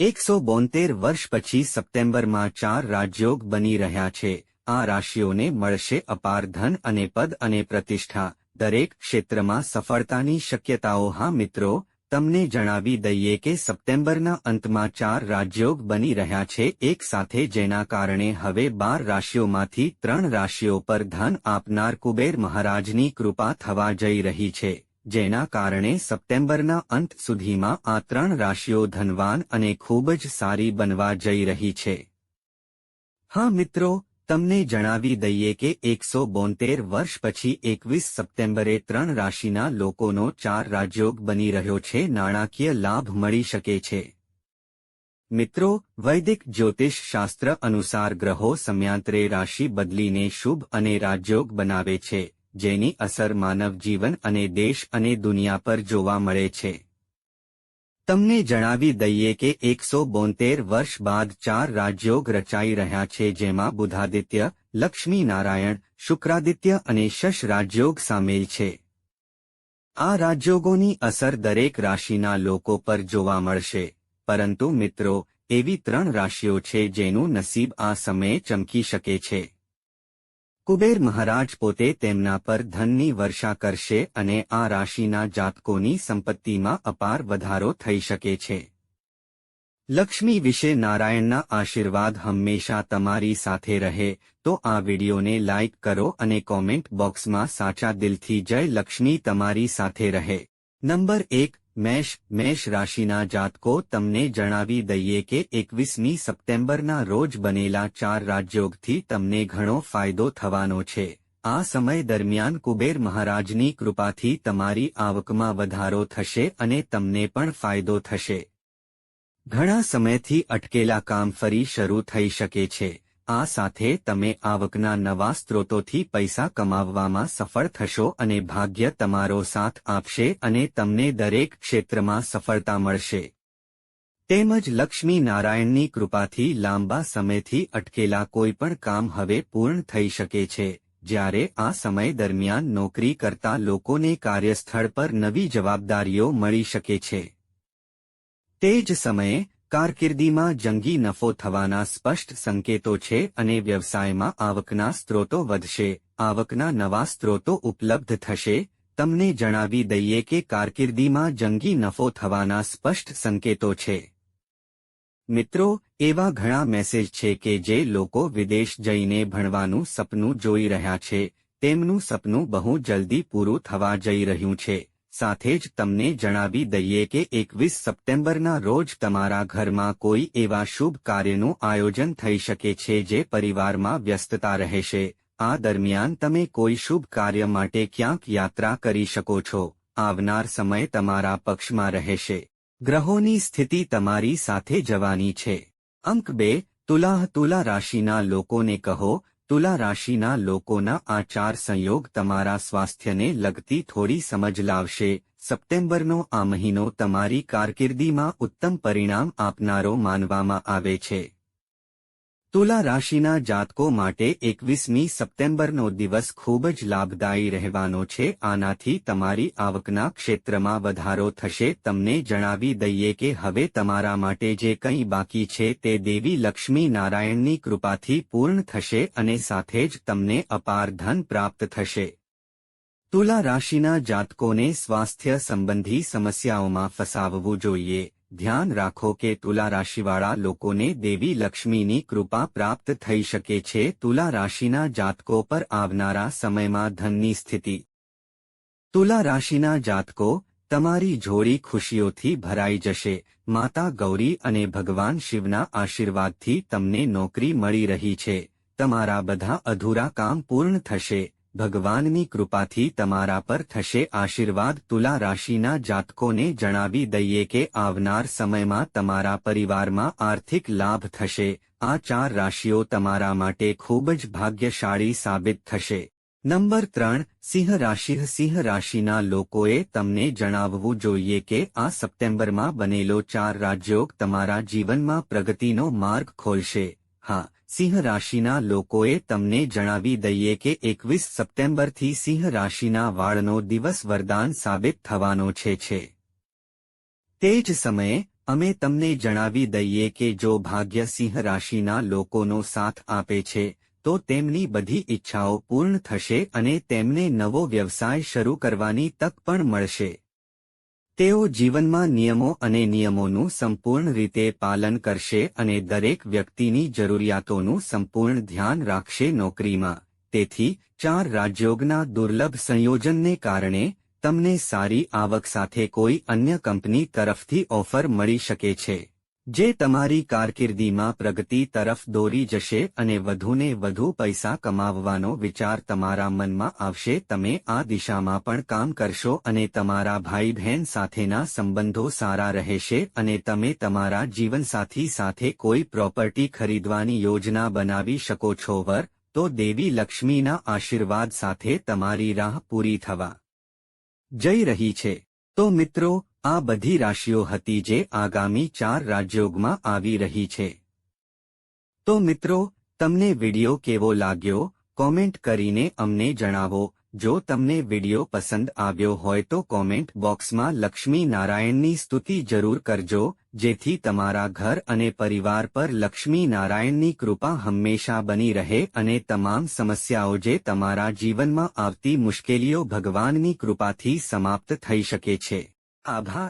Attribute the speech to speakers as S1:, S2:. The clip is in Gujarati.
S1: એકસો બોતેર વર્ષ પછી સપ્ટેમ્બરમાં ચાર રાજયોગ બની રહ્યા છે. આ રાશિઓને મળશે અપાર ધન અને પદ અને પ્રતિષ્ઠા. દરેક ક્ષેત્રમાં સફળતાની શક્યતાઓ. હા મિત્રો, તમને જણાવી દઈએ કે સપ્ટેમ્બરના અંતમાં ચાર રાજયોગ બની રહ્યા છે, એક સાથે જેના કારણે હવે બાર રાશિઓમાંથી ત્રણ રાશિઓ પર ધન આપનાર કુબેર મહારાજની કૃપા થવા જઈ રહી છે. જેના કારણે સપ્ટેમ્બરના અંત સુધીમાં આ ત્રણ રાશિઓ ધનવાન અને ખૂબ જ સારી બનવા જઈ રહી છે. હા મિત્રો, તમને જણાવી દઈએ કે એકસો બોતેર વર્ષ પછી એકવીસ સપ્ટેમ્બરે ત્રણ રાશિના લોકોનો ચાર રાજયોગ બની રહ્યો છે, નાણાકીય લાભ મળી શકે છે. મિત્રો, વૈદિક જ્યોતિષ શાસ્ત્ર અનુસાર ગ્રહો સમયાંતરે રાશિ બદલીને શુભ અને રાજયોગ બનાવે છે. જેની અસર માનવ જીવન અને દેશ અને દુનિયા પર જોવા મળે છે. તમને જણાવી દઈએ કે એકસો બોતેર વર્ષ બાદ ચાર રાજયોગ રચાઈ રહ્યા છે જેમાં બુધાદિત્ય, લક્ષ્મીનારાયણ, શુક્રાદિત્ય અને શશ રાજયોગ સામેલ છે. આ રાજયોગોની અસર દરેક રાશિના લોકો પર જોવા મળશે. પરંતુ મિત્રો, એવી ત્રણ રાશિઓ છે જેનું નસીબ આ સમયે ચમકી શકે છે. કુબેર મહારાજ પોતે તેમના પર ધનની વર્ષા કરશે અને આ રાશિના જાતકોની સંપત્તિમાં અપાર વધારો થઈ શકે છે. લક્ષ્મી વિશે નારાયણના આશીર્વાદ હંમેશા તમારી સાથે રહે, તો આ વિડીયોને લાઇક કરો અને કોમેન્ટ બોક્સમાં સાચા દિલથી જય લક્ષ્મી તમારી સાથે રહે. નંબર એક મેષ મેષ રાશિના જાતકો તમને જણાવી દઈએ કે એકવીસમી સપ્ટેમ્બરના રોજ બનેલા ચાર રાજયોગથી તમને ઘણો ફાયદો થવાનો છે. આ સમય દરમિયાન કુબેર મહારાજની કૃપાથી તમારી આવકમાં વધારો થશે અને તમને પણ ફાયદો થશે. ઘણા સમયથી અટકેલા કામ ફરી શરૂ થઈ શકે છે. આ સાથે તમે આવકના નવા સ્ત્રોતોથી પૈસા કમાવવામાં સફળ થશો અને ભાગ્ય તમારો સાથ આપશે અને તમને દરેક ક્ષેત્રમાં સફળતા મળશે. તેમજ લક્ષ્મી નારાયણની કૃપાથી લાંબા સમયથી અટકેલા કોઈપણ કામ હવે પૂર્ણ થઈ શકે છે. જ્યારે આ સમય દરમિયાન નોકરી કરતા લોકોને કાર્યસ્થળ પર નવી જવાબદારીઓ મળી શકે છે. તે જ સમયે કારકિર્દીમાં જંગી નફો થવાના સ્પષ્ટ સંકેતો છે અને વ્યવસાયમાં આવકના સ્ત્રોતો વધશે, આવકના નવા સ્ત્રોતો ઉપલબ્ધ થશે. તમને જણાવી દઈએ કે કારકિર્દીમાં જંગી નફો થવાના સ્પષ્ટ સંકેતો છે. મિત્રો, એવા ઘણા મેસેજ છે કે જે લોકો વિદેશ જઈને ભણવાનું સપનું જોઈ રહ્યા છે. તેમનું સપનું બહુ જલ્દી પૂરું થવા જઈ રહ્યું છે. સાથે જ તમને જણાવી દઈએ કે એકવીસ સપ્ટેમ્બરના રોજ તમારા ઘરમાં કોઈ એવા શુભ કાર્યનું આયોજન થઈ શકે છે જે પરિવારમાં વ્યસ્તતા રહેશે. આ દરમિયાન તમે કોઈ શુભ કાર્ય માટે ક્યાંક યાત્રા કરી શકો છો. આવનાર સમય તમારા પક્ષમાં રહેશે. ગ્રહોની સ્થિતિ તમારી સાથે જવાની છે. અંક બે, તુલાહ તુલા રાશિના લોકોને કહો તુલા રાશિના લોકોના આ ચાર સંયોગ તમારા સ્વાસ્થ્યને લગતી થોડી સમજ લાવશે. સપ્ટેમ્બરનો આ મહિનો તમારી કારકિર્દીમાં ઉત્તમ પરિણામ આપનારો માનવામાં આવે છે. તુલા રાશિના જાતકો માટે એકવીસમી સપ્ટેમ્બરનો દિવસ ખૂબ જ લાભદાયી રહેવાનો છે. આનાથી તમારી આવકના ક્ષેત્રમાં વધારો થશે. તમને જણાવી દઈએ કે હવે તમારા માટે જે કંઈ બાકી છે તે દેવી લક્ષ્મી નારાયણની કૃપાથી પૂર્ણ થશે અને સાથે જ તમને અપાર ધન પ્રાપ્ત થશે. તુલા રાશિના જાતકોને સ્વાસ્થ્ય સંબંધી સમસ્યાઓમાં ફસાવવું જોઈએ. ધ્યાન રાખો કે તુલા રાશિવાળા લોકોને દેવી લક્ષ્મીની કૃપા પ્રાપ્ત થઈ શકે છે. તુલા રાશિના જાતકો પર આવનારા સમયમાં ધનની સ્થિતિ. તુલા રાશિના જાતકો, તમારી જોડી ખુશીઓથી ભરાઈ જશે. માતા ગૌરી અને ભગવાન શિવના આશીર્વાદથી તમને નોકરી મળી રહી છે. તમારા બધા અધૂરા કામ પૂર્ણ થશે. ભગવાનની કૃપાથી તમારા પર થશે આશીર્વાદ. તુલા રાશિના જાતકોને જણાવી દઈએ કે આવનાર સમયમાં તમારા પરિવારમાં આર્થિક લાભ થશે. આ ચાર રાશિઓ તમારા માટે ખૂબ જ ભાગ્યશાળી સાબિત થશે. નંબર ત્રણ, સિંહ રાશિ. સિંહ રાશિના લોકોએ તમને જણાવવું જોઈએ કે આ સપ્ટેમ્બરમાં બનેલો ચાર રાજયોગ તમારા જીવનમાં પ્રગતિનો માર્ગ ખોલશે. હા સિંહ રાશિના લોકોએ તમને જણાવી દઈએ કે એકવીસ સપ્ટેમ્બરથી સિંહ રાશિના વાળનો દિવસ વરદાન સાબિત થવાનો છે છે. તે જ સમયે, અમે તમને જણાવી દઈએ કે જો ભાગ્ય સિંહ રાશિના લોકોનો સાથ આપે છે, તો તેમની બધી ઈચ્છાઓ પૂર્ણ થશે અને તેમને નવો વ્યવસાય શરૂ કરવાની તક પણ મળશે. તેઓ જીવનમાં નિયમો અને નિયમોનું સંપૂર્ણ રીતે પાલન કરશે અને દરેક વ્યક્તિની જરૂરિયાતોનું સંપૂર્ણ ધ્યાન રાખશે નોકરીમાં. તેથી, ચાર રાજયોગના દુર્લભ સંયોજનને કારણે, તમને સારી આવક સાથે કોઈ અન્ય કંપની તરફથી ઓફર મળી શકે છે. જે તમારી કારકિર્દીમાં પ્રગતિ તરફ દોરી જશે અને વધુને વધુ પૈસા કમાવવાનો વિચાર તમારા મનમાં આવશે, તમે આ દિશામાં પણ કામ કરશો અને તમારા ભાઈ બહેન સાથેના સંબંધો સારા રહેશે અને તમે તમારા જીવનસાથી સાથે કોઈ પ્રોપર્ટી ખરીદવાની યોજના બનાવી શકો છો વર, તો દેવી લક્ષ્મીના આશીર્વાદ સાથે તમારી રાહ પૂરી થવા જઈ રહી છે. તો મિત્રો આ બધી રાશિઓ હતી જે આગામી ચાર રાજયોગમાં આવી રહી છે. તો મિત્રો, તમને વિડિયો કેવો લાગ્યો? કોમેન્ટ કરીને અમને જણાવો. જો તમને વિડિયો પસંદ આવ્યો હોય તો કોમેન્ટ બોક્સમાં લક્ષ્મી નારાયણની સ્તુતિ જરૂર કરજો, જેથી તમારા ઘર અને પરિવાર પર લક્ષ્મી નારાયણની કૃપા હંમેશા બની રહે અને તમામ સમસ્યાઓ જે તમારા જીવનમાં આવતી મુશ્કેલીઓ ભગવાનની કૃપાથી સમાપ્ત થઈ શકે છે. આભાર